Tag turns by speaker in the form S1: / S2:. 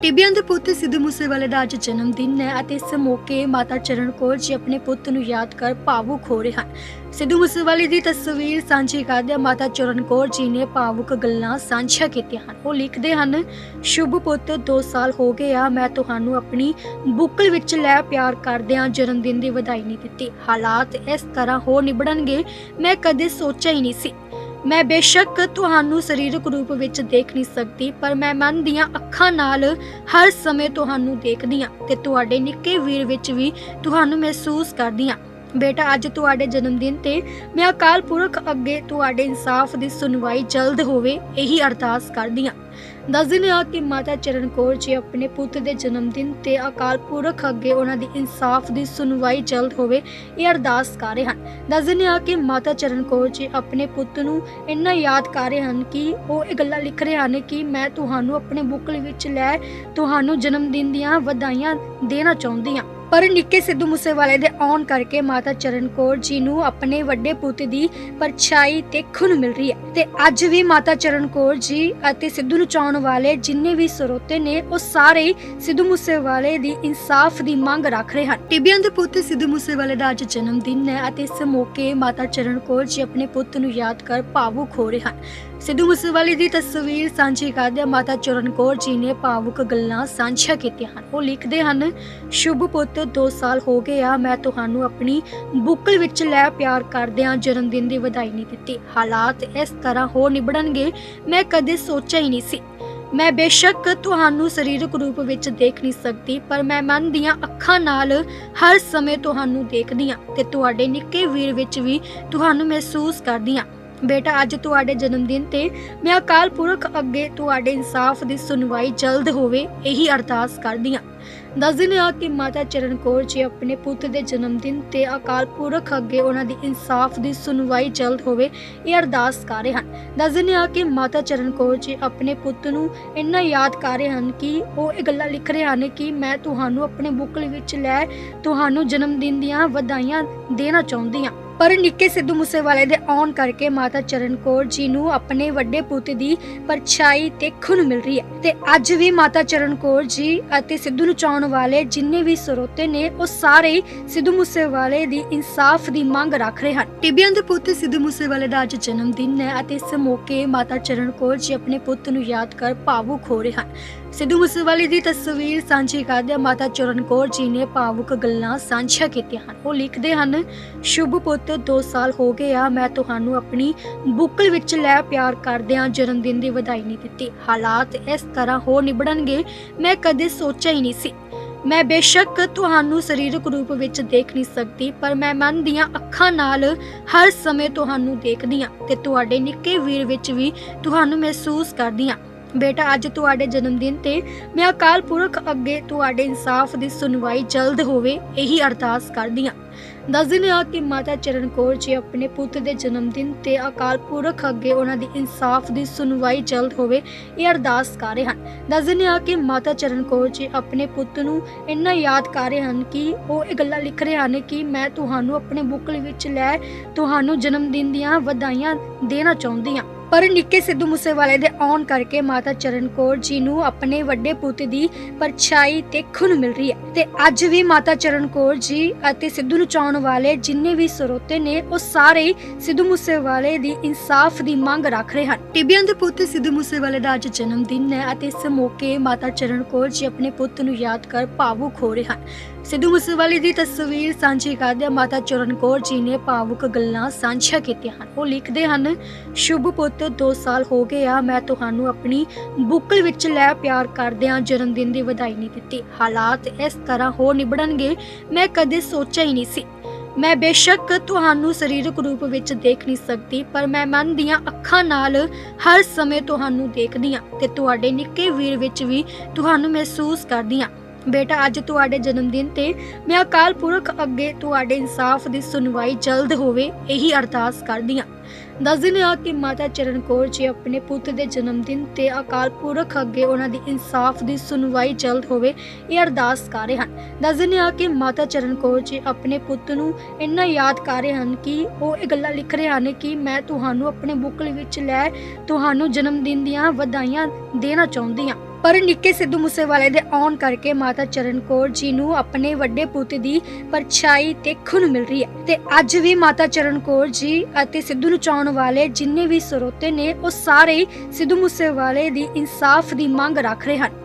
S1: ਟਿੱਬਿਆਂ ਦੇ ਪੁੱਤ ਸਿੱਧੂ ਮੂਸੇਵਾਲੇ ਦਾ ਅੱਜ ਜਨਮ ਦਿਨ ਹੈ ਅਤੇ ਇਸ ਮੌਕੇ ਮਾਤਾ ਚਰਨ ਕੌਰ ਜੀ ਆਪਣੇ ਪੁੱਤ ਨੂੰ ਯਾਦ ਕਰ ਭਾਵੁਕ ਹੋ ਰਹੇ ਹਨ। ਸਿੱਧੂ ਮੂਸੇਵਾਲੇ ਦੀ ਤਸਵੀਰ ਸਾਂਝੀ ਕਰਦਿਆਂ ਮਾਤਾ ਚਰਨ ਕੌਰ ਜੀ ਨੇ ਭਾਵੁਕ ਗੱਲਾਂ ਸਾਂਝੀਆਂ ਕੀਤੀਆਂ ਹਨ। ਉਹ ਲਿਖਦੇ ਹਨ, ਸ਼ੁਭ ਪੁੱਤ 2 ਸਾਲ ਹੋ ਗਏ ਆ, ਮੈਂ ਤੁਹਾਨੂੰ ਆਪਣੀ ਬੁੱਕਲ ਵਿੱਚ ਲੈ ਪਿਆਰ ਕਰਦਿਆਂ ਜਨਮ ਦਿਨ ਦੀ ਵਧਾਈ ਨਹੀਂ ਦਿੱਤੀ। ਹਾਲਾਤ ਇਸ ਤਰ੍ਹਾਂ ਹੋ ਨਿਬੜਨਗੇ, ਮੈਂ ਕਦੇ ਸੋਚਿਆ ਹੀ ਨਹੀਂ ਸੀ। ਮੈਂ ਬੇਸ਼ੱਕ ਤੁਹਾਨੂੰ ਸਰੀਰਕ ਰੂਪ ਵਿੱਚ ਦੇਖ ਨਹੀਂ ਸਕਦੀ, ਪਰ ਮੈਂ ਮਨ ਦੀਆਂ ਅੱਖਾਂ ਨਾਲ ਹਰ ਸਮੇਂ ਤੁਹਾਨੂੰ ਦੇਖਦੀ ਹਾਂ ਤੇ ਤੁਹਾਡੇ ਨਿੱਕੇ ਵੀਰ ਵਿੱਚ ਵੀ ਤੁਹਾਨੂੰ ਮਹਿਸੂਸ ਕਰਦੀ ਹਾਂ। ਬੇਟਾ, ਅੱਜ ਤੁਹਾਡੇ ਜਨਮ ਦਿਨ ਤੇ ਮੈਂ ਅਕਾਲ ਪੁਰਖ ਅੱਗੇ ਤੁਹਾਡੇ ਇਨਸਾਫ ਦੀ ਸੁਣਵਾਈ ਜਲਦ ਹੋਵੇ, ਇਹੀ ਅਰਦਾਸ ਕਰਦੀ ਹਾਂ। ਦੱਸਦੇ ਹਾਂ ਕਿ ਮਾਤਾ ਚਰਨ ਕੌਰ ਜੀ ਆਪਣੇ ਪੁੱਤ ਦੇ ਜਨਮ ਦਿਨ ਤੇ ਅਕਾਲ ਪੁਰਖ ਅੱਗੇ ਉਹਨਾਂ ਦੀ ਇਨਸਾਫ ਦੀ ਸੁਣਵਾਈ ਜਲਦ ਹੋਵੇ, ਇਹ ਅਰਦਾਸ ਕਰ ਰਹੇ ਹਨ। ਦੱਸਦੇ ਹਾਂ ਕਿ ਮਾਤਾ ਚਰਨ ਕੌਰ ਜੀ ਆਪਣੇ ਪੁੱਤ ਨੂੰ ਇੰਨਾ ਯਾਦ ਕਰ ਰਹੇ ਹਨ ਕਿ ਉਹ ਇਹ ਗੱਲਾਂ ਲਿਖ ਰਹੇ ਹਨ ਕਿ ਮੈਂ ਤੁਹਾਨੂੰ ਆਪਣੇ ਬੁੱਕਲ ਵਿੱਚ ਲੈ, ਤੁਹਾਨੂੰ ਜਨਮ ਦਿਨ ਦੀਆਂ ਵਧਾਈਆਂ ਦੇਣਾ ਚਾਹੁੰਦੀ ਹਾਂ। ਪਰ ਨਿੱਕੇ ਸਿੱਧੂ ਮੂਸੇਵਾਲੇ ਦੇ ਆਉਣ ਕਰਕੇ ਮਾਤਾ ਚਰਨ ਕੌਰ ਜੀ ਨੂੰ ਆਪਣੇ ਵੱਡੇ ਪੁੱਤ ਦੀ ਪਰਛਾਈ ਦੇਖਣ ਨੂੰ ਮਿਲ ਰਹੀ ਹੈ। ਤੇ ਅੱਜ ਵੀ ਮਾਤਾ ਚਰਨ ਕੌਰ ਜੀ ਅਤੇ ਸਿੱਧੂ ਨੂੰ ਚਾਹਣ ਵਾਲੇ ਜਿੰਨੇ ਵੀ ਸਰੋਤੇ ਨੇ, ਉਹ ਸਾਰੇ ਸਿੱਧੂ ਮੂਸੇਵਾਲੇ ਦੀ ਇਨਸਾਫ ਦੀ ਮੰਗ ਰੱਖ ਰਹੇ ਹਨ। ਟਿੱਬਿਆਂ ਦੇ ਪੁੱਤ ਸਿੱਧੂ ਮੂਸੇਵਾਲੇ ਦਾ ਅੱਜ ਜਨਮ ਦਿਨ ਹੈ ਅਤੇ ਇਸ ਮੌਕੇ ਮਾਤਾ ਚਰਨ ਕੌਰ ਜੀ ਆਪਣੇ ਪੁੱਤ ਨੂੰ ਯਾਦ ਕਰ ਭਾਵੁਕ ਹੋ ਰਹੇ ਹਨ। ਸਿੱਧੂ ਮੂਸੇਵਾਲੇ ਦੀ ਤਸਵੀਰ ਸਾਂਝੀ ਕਰਦਿਆਂ ਮਾਤਾ ਚਰਨ ਜੀ ਨੇ ਭਾਵੁਕ ਗੱਲਾਂ ਸਾਂਝੀਆਂ ਕੀਤੀਆਂ ਹਨ। ਉਹ ਲਿਖਦੇ ਹਨ, ਸ਼ੁਭ ਪੁੱਤ 2 ਸਾਲ ਹੋ ਗਏ ਆ, ਮੈਂ ਤੁਹਾਨੂੰ ਆਪਣੀ ਬੁੱਕਲ ਵਿੱਚ ਲੈ ਪਿਆਰ ਕਰਦਿਆਂ ਜਨਮ ਦਿਨ ਦੀ ਵਧਾਈ ਨਹੀਂ ਦਿੱਤੀ। ਹਾਲਾਤ ਇਸ ਤਰ੍ਹਾਂ ਹੋ ਨਿਬੜਨਗੇ, ਮੈਂ ਕਦੇ ਸੋਚਿਆ ਹੀ ਨਹੀਂ ਸੀ। ਮੈਂ ਬੇਸ਼ੱਕ ਤੁਹਾਨੂੰ ਸਰੀਰਕ ਰੂਪ ਵਿੱਚ ਦੇਖ ਨਹੀਂ ਸਕਦੀ, ਪਰ ਮੈਂ ਮਨ ਦੀਆਂ ਅੱਖਾਂ ਨਾਲ ਹਰ ਸਮੇਂ ਤੁਹਾਨੂੰ ਦੇਖਦੀ ਹਾਂ ਤੇ ਤੁਹਾਡੇ ਨਿੱਕੇ ਵੀਰ ਵਿੱਚ ਵੀ ਤੁਹਾਨੂੰ ਮਹਿਸੂਸ ਕਰਦੀ ਹਾਂ। ਬੇਟਾ, ਅੱਜ ਤੁਹਾਡੇ ਜਨਮ ਦਿਨ ਤੇ ਮੈਂ ਅਕਾਲ ਪੁਰਖ ਅੱਗੇ ਤੁਹਾਡੇ ਇਨਸਾਫ ਦੀ ਸੁਣਵਾਈ ਜਲਦ ਹੋਵੇ, ਇਹੀ ਅਰਦਾਸ ਕਰਦੀ ਹਾਂ। ਦੱਸ ਦੱਸਦੇ ਹਾਂ ਕਿ ਮਾਤਾ ਚਰਨ ਕੌਰ ਜੀ ਆਪਣੇ ਪੁੱਤ ਦੇ ਜਨਮ ਦਿਨ ਤੇ ਅਕਾਲ ਪੁਰਖ ਅੱਗੇ ਉਹਨਾਂ ਦੀ ਇਨਸਾਫ ਦੀ ਸੁਣਵਾਈ ਜਲਦ ਹੋਵੇ, ਇਹ ਅਰਦਾਸ ਕਰ ਰਹੇ ਹਨ। ਦੱਸ ਦੱਸਦੇ ਹਾਂ ਕਿ ਮਾਤਾ ਚਰਨ ਕੌਰ ਜੀ ਆਪਣੇ ਪੁੱਤ ਨੂੰ ਇੰਨਾ ਯਾਦ ਕਰ ਰਹੇ ਹਨ ਕਿ ਉਹ ਇਹ ਗੱਲਾਂ ਲਿਖ ਰਹੇ ਹਨ ਕਿ ਮੈਂ ਤੁਹਾਨੂੰ ਆਪਣੇ ਬੁੱਕਲ ਵਿੱਚ ਲੈ, ਤੁਹਾਨੂੰ ਜਨਮ ਦਿਨ ਦੀਆਂ ਵਧਾਈਆਂ ਦੇਣਾ ਚਾਹੁੰਦੀ ਹਾਂ। ਪਰ ਨਿੱਕੇ ਸਿੱਧੂ ਮੂਸੇਵਾਲੇ ਦੇ ਆਉਣ ਕਰਕੇ ਮਾਤਾ ਚਰਨ ਕੌਰ ਜੀ ਨੂੰ ਆਪਣੇ ਵੱਡੇ ਪੁੱਤ ਦੀ ਪਰਛਾਈ ਦੇਖਣ ਨੂੰ ਮਿਲ ਰਹੀ ਹੈ। ਤੇ ਅੱਜ ਵੀ ਮਾਤਾ ਚਰਨ ਕੌਰ ਜੀ ਅਤੇ ਸਿੱਧੂ ਨੂੰ ਚਾਹਣ ਵਾਲੇ ਜਿੰਨੇ ਵੀ ਸਰੋਤੇ ਨੇ, ਉਹ ਸਾਰੇ ਸਿੱਧੂ ਮੂਸੇਵਾਲੇ ਦੀ ਇਨਸਾਫ ਦੀ ਮੰਗ ਰੱਖ ਰਹੇ ਹਨ। ਟਿੱਬਿਆਂ ਦੇ ਪੁੱਤ ਸਿੱਧੂ ਮੂਸੇਵਾਲੇ ਦਾ ਅੱਜ ਜਨਮ ਦਿਨ ਹੈ ਅਤੇ ਇਸ ਮੌਕੇ ਮਾਤਾ ਚਰਨ ਕੌਰ ਜੀ ਆਪਣੇ ਪੁੱਤ ਨੂੰ ਯਾਦ ਕਰ ਭਾਵੁਕ ਹੋ ਰਹੇ ਹਨ। ਸਿੱਧੂ ਮੂਸੇਵਾਲੇ ਦੀ ਤਸਵੀਰ ਸਾਂਝੀ ਕਰਦਿਆਂ ਮਾਤਾ ਚਰਨ ਕੌਰ ਜੀ ਨੇ ਭਾਵੁਕ ਗੱਲਾਂ ਸਾਂਝੀਆਂ ਕੀਤੀਆਂ ਹਨ। ਉਹ ਲਿਖਦੇ ਹਨ, ਸ਼ੁਭ ਪੁੱਤ 2 ਸਾਲ ਹੋ ਗਏ ਆ, ਮੈਂ ਤੁਹਾਨੂੰ ਆਪਣੀ ਬੁੱਕਲ ਵਿੱਚ ਲੈ ਪਿਆਰ ਕਰਦਿਆਂ ਜਨਮ ਦਿਨ ਦੀ ਵਧਾਈ ਨਹੀਂ ਦਿੱਤੀ। ਹਾਲਾਤ ਇਸ ਤਰ੍ਹਾਂ ਹੋ ਨਿਬੜਨਗੇ, ਮੈਂ ਕਦੇ ਸੋਚਿਆ ਹੀ ਨਹੀਂ ਸੀ। ਮੈਂ ਬੇਸ਼ੱਕ ਤੁਹਾਨੂੰ ਸਰੀਰਕ ਰੂਪ ਵਿੱਚ ਦੇਖ ਨਹੀਂ ਸਕਦੀ, ਪਰ ਮੈਂ ਮਨ ਦੀਆਂ ਅੱਖਾਂ ਨਾਲ ਹਰ ਸਮੇਂ ਤੁਹਾਨੂੰ ਦੇਖਦੀ ਹਾਂ ਤੇ ਤੁਹਾਡੇ ਨਿੱਕੇ ਵੀਰ ਵਿੱਚ ਵੀ ਤੁਹਾਨੂੰ ਮਹਿਸੂਸ ਕਰਦੀ ਹਾਂ ਬੇਟਾ, ਅੱਜ ਤੁਹਾਡੇ ਜਨਮ ਦਿਨ ਤੇ ਮੈਂ ਅਕਾਲ ਪੁਰਖ ਅੱਗੇ ਤੁਹਾਡੇ ਇਨਸਾਫ ਦੀ ਸੁਣਵਾਈ ਜਲਦ ਹੋਵੇ, ਇਹੀ ਅਰਦਾਸ ਕਰਦੀ ਹਾਂ। ਦੱਸ ਦੱਸਦੇ ਹਾਂ ਕਿ ਮਾਤਾ ਚਰਨ ਕੌਰ ਜੀ ਆਪਣੇ ਪੁੱਤ ਦੇ ਜਨਮ ਦਿਨ ਤੇ ਅਕਾਲ ਪੁਰਖ ਅੱਗੇ ਉਹਨਾਂ ਦੀ ਇਨਸਾਫ ਦੀ ਸੁਣਵਾਈ ਜਲਦ ਹੋਵੇ, ਇਹ ਅਰਦਾਸ ਕਰ ਰਹੇ ਹਨ। ਦੱਸ ਦੱਸਦੇ ਹਾਂ ਕਿ ਮਾਤਾ ਚਰਨ ਕੌਰ ਜੀ ਆਪਣੇ ਪੁੱਤ ਨੂੰ ਇੰਨਾ ਯਾਦ ਕਰ ਰਹੇ ਹਨ ਕਿ ਉਹ ਇਹ ਗੱਲਾਂ ਲਿਖ ਰਹੇ ਹਨ ਕਿ ਮੈਂ ਤੁਹਾਨੂੰ ਆਪਣੇ ਬੁੱਕਲ ਵਿੱਚ ਲੈ, ਤੁਹਾਨੂੰ ਜਨਮ ਦਿਨ ਦੀਆਂ ਵਧਾਈਆਂ ਦੇਣਾ ਚਾਹੁੰਦੀ ਹਾਂ। ਪਰ ਨਿੱਕੇ ਸਿੱਧੂ ਮੂਸੇਵਾਲੇ ਦੇ ਆਉਣ ਕਰਕੇ ਮਾਤਾ ਚਰਨ ਕੌਰ ਜੀ ਨੂੰ ਆਪਣੇ ਵੱਡੇ ਪੁੱਤ ਦੀ ਪਰਛਾਈ ਦੇਖਣ ਨੂੰ ਮਿਲ ਰਹੀ ਹੈ। ਤੇ ਅੱਜ ਵੀ ਮਾਤਾ ਚਰਨ ਕੌਰ ਜੀ ਅਤੇ ਸਿੱਧੂ ਨੂੰ ਚਾਹਣ ਵਾਲੇ ਜਿੰਨੇ ਵੀ ਸਰੋਤੇ ਨੇ, ਉਹ ਸਾਰੇ ਸਿੱਧੂ ਮੂਸੇਵਾਲੇ ਦੀ ਇਨਸਾਫ ਦੀ ਮੰਗ ਰੱਖ ਰਹੇ ਹਨ। ਟਿੱਬਿਆਂ ਦੇ ਪੁੱਤ ਸਿੱਧੂ ਮੂਸੇਵਾਲੇ ਦਾ ਅੱਜ ਜਨਮ ਦਿਨ ਹੈ ਅਤੇ ਇਸ ਮੌਕੇ ਮਾਤਾ ਚਰਨ ਕੌਰ ਜੀ ਆਪਣੇ ਪੁੱਤ ਨੂੰ ਯਾਦ ਕਰ ਭਾਵੁਕ ਹੋ ਰਹੇ ਹਨ। ਸਿੱਧੂ ਮੂਸੇਵਾਲੇ ਦੀ ਤਸਵੀਰ ਸਾਂਝੀ ਕਰਦਿਆਂ ਮਾਤਾ ਚਰਨ ਕੌਰ ਜੀ ਨੇ ਭਾਵੁਕ ਗੱਲਾਂ ਸਾਂਝੀਆਂ ਕੀਤੀਆਂ ਹਨ। ਉਹ ਲਿਖਦੇ ਹਨ, ਸ਼ੁਭ ਪੁੱਤ 2 ਸਾਲ ਹੋ ਗਏ ਆ, ਮੈਂ ਤੁਹਾਨੂੰ ਆਪਣੀ ਬੁੱਕਲ ਵਿੱਚ ਲੈ ਪਿਆਰ ਕਰਦਿਆਂ ਜਨਮ ਦਿਨ ਦੀ ਵਧਾਈ ਨਹੀਂ ਦਿੱਤੀ। ਹਾਲਾਤ ਇਸ ਤਰ੍ਹਾਂ ਹੋ ਨਿਬੜਨਗੇ, ਮੈਂ ਕਦੇ ਸੋਚਿਆ ਹੀ ਨਹੀਂ ਸੀ। ਮੈਂ ਬੇਸ਼ੱਕ ਤੁਹਾਨੂੰ ਸਰੀਰਕ ਰੂਪ ਵਿੱਚ ਦੇਖ ਨਹੀਂ ਸਕਦੀ, ਪਰ ਮੈਂ ਮਨ ਦੀਆਂ ਅੱਖਾਂ ਨਾਲ ਹਰ ਸਮੇਂ ਤੁਹਾਨੂੰ ਦੇਖਦੀ ਹਾਂ ਤੇ ਤੁਹਾਡੇ ਨਿੱਕੇ ਵੀਰ ਵਿੱਚ ਵੀ ਤੁਹਾਨੂੰ ਮਹਿਸੂਸ ਕਰਦੀ ਹਾਂ। ਬੇਟਾ, ਅੱਜ ਤੁਹਾਡੇ ਜਨਮ ਦਿਨ ਤੇ ਮੈਂ ਅਕਾਲ ਪੁਰਖ ਅੱਗੇ ਤੁਹਾਡੇ ਇਨਸਾਫ ਦੀ ਸੁਣਵਾਈ ਜਲਦ ਹੋਵੇ, ਇਹੀ ਅਰਦਾਸ ਕਰਦੀ ਹਾਂ। ਦੱਸ ਦੱਸਦੇ ਹਾਂ ਕਿ ਮਾਤਾ ਚਰਨ ਕੌਰ ਜੀ ਆਪਣੇ ਪੁੱਤ ਦੇ ਜਨਮ ਦਿਨ ਤੇ ਅਕਾਲ ਪੁਰਖ ਅੱਗੇ ਉਹਨਾਂ ਦੀ ਇਨਸਾਫ ਦੀ ਸੁਣਵਾਈ ਜਲਦ ਹੋਵੇ, ਇਹ ਅਰਦਾਸ ਕਰ ਰਹੇ ਹਨ। ਦੱਸ ਦੱਸਦੇ ਹਾਂ ਕਿ ਮਾਤਾ ਚਰਨ ਕੌਰ ਜੀ ਆਪਣੇ ਪੁੱਤ ਨੂੰ ਇੰਨਾ ਯਾਦ ਕਰ ਰਹੇ ਹਨ ਕਿ ਉਹ ਇਹ ਗੱਲਾਂ ਲਿਖ ਰਹੇ ਹਨ ਕਿ ਮੈਂ ਤੁਹਾਨੂੰ ਆਪਣੇ ਬੁੱਕਲ ਵਿੱਚ ਲੈ ਤੁਹਾਨੂੰ ਜਨਮ ਦਿਨ ਦੀਆਂ ਵਧਾਈਆਂ ਦੇਣਾ ਚਾਹੁੰਦੀ ਹਾਂ। ਪਰ ਨਿੱਕੇ ਸਿੱਧੂ ਮੂਸੇਵਾਲੇ ਦੇ ਆਉਣ ਕਰਕੇ ਮਾਤਾ ਚਰਨ ਕੌਰ ਜੀ ਨੂੰ ਆਪਣੇ ਵੱਡੇ ਪੁੱਤ ਦੀ ਪਰਛਾਈ ਤੇ ਨੂੰ ਮਿਲ ਰਹੀ ਹੈ ਤੇ ਅੱਜ ਵੀ ਮਾਤਾ ਚਰਨ ਕੌਰ ਜੀ ਅਤੇ ਸਿੱਧੂ ਨੂੰ ਚਾਹਣ ਵਾਲੇ ਜਿੰਨੇ ਵੀ ਸਰੋਤੇ ਨੇ, ਉਹ ਸਾਰੇ ਸਿੱਧੂ ਮੂਸੇਵਾਲੇ ਦੀ ਇਨਸਾਫ ਦੀ ਮੰਗ ਰੱਖ ਰਹੇ ਹਨ।